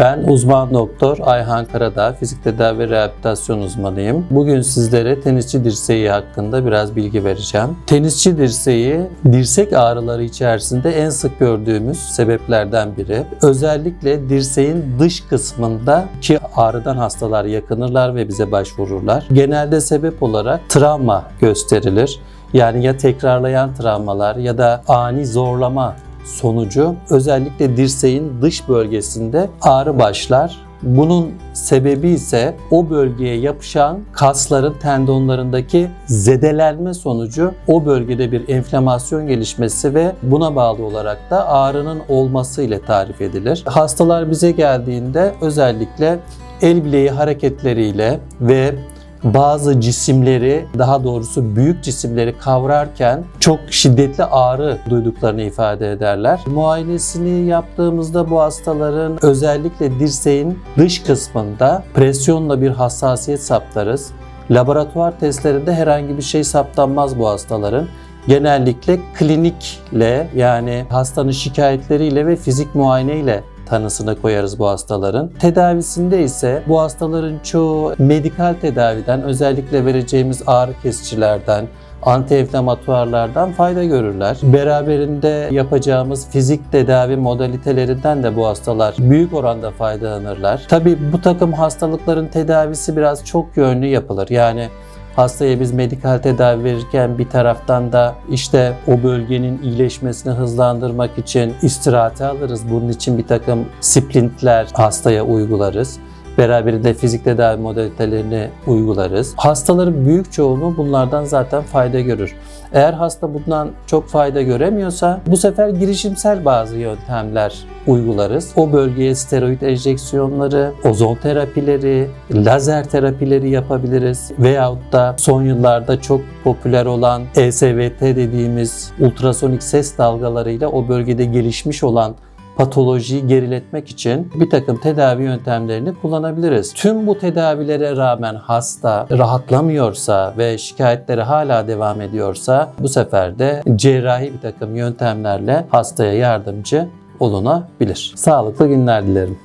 Ben uzman doktor Ayhan Karadağ, fizik tedavi ve rehabilitasyon uzmanıyım. Bugün sizlere tenisçi dirseği hakkında biraz bilgi vereceğim. Tenisçi dirseği, dirsek ağrıları içerisinde en sık gördüğümüz sebeplerden biri. Özellikle dirseğin dış kısmında ki ağrıdan hastalar yakınırlar ve bize başvururlar. Genelde sebep olarak travma gösterilir. Yani ya tekrarlayan travmalar ya da ani zorlama sonucu özellikle dirseğin dış bölgesinde ağrı başlar. Bunun sebebi ise o bölgeye yapışan kasların tendonlarındaki zedelenme sonucu o bölgede bir enflamasyon gelişmesi ve buna bağlı olarak da ağrının olması ile tarif edilir. Hastalar bize geldiğinde özellikle el bileği hareketleriyle ve bazı cisimleri daha doğrusu büyük cisimleri kavrarken çok şiddetli ağrı duyduklarını ifade ederler. Muayenesini yaptığımızda bu hastaların özellikle dirseğin dış kısmında presyonla bir hassasiyet saptarız. Laboratuvar testlerinde herhangi bir şey saptanmaz bu hastaların. Genellikle klinikle yani hastanın şikayetleriyle ve fizik muayeneyle tanısına koyarız bu hastaların. Tedavisinde ise bu hastaların çoğu medikal tedaviden özellikle vereceğimiz ağrı kesicilerden, antiinflamatuarlardan fayda görürler. Beraberinde yapacağımız fizik tedavi modalitelerinden de bu hastalar büyük oranda faydalanırlar. Tabi bu takım hastalıkların tedavisi biraz çok yönlü yapılır. Yani Hastaya biz medikal tedavi verirken bir taraftan da işte o bölgenin iyileşmesini hızlandırmak için istirahate alırız. Bunun için bir takım splintler hastaya uygularız. Beraberinde fizik tedavi modalitelerini uygularız. Hastaların büyük çoğunluğu bunlardan zaten fayda görür. Eğer hasta bundan çok fayda göremiyorsa bu sefer girişimsel bazı yöntemler uygularız. O bölgeye steroid enjeksiyonları, ozon terapileri, lazer terapileri yapabiliriz. Veyahut da son yıllarda çok popüler olan ESVT dediğimiz ultrasonik ses dalgalarıyla o bölgede gelişmiş olan patolojiyi geriletmek için bir takım tedavi yöntemlerini kullanabiliriz. Tüm bu tedavilere rağmen hasta rahatlamıyorsa ve şikayetleri hala devam ediyorsa bu sefer de cerrahi bir takım yöntemlerle hastaya yardımcı olunabilir. Sağlıklı günler dilerim.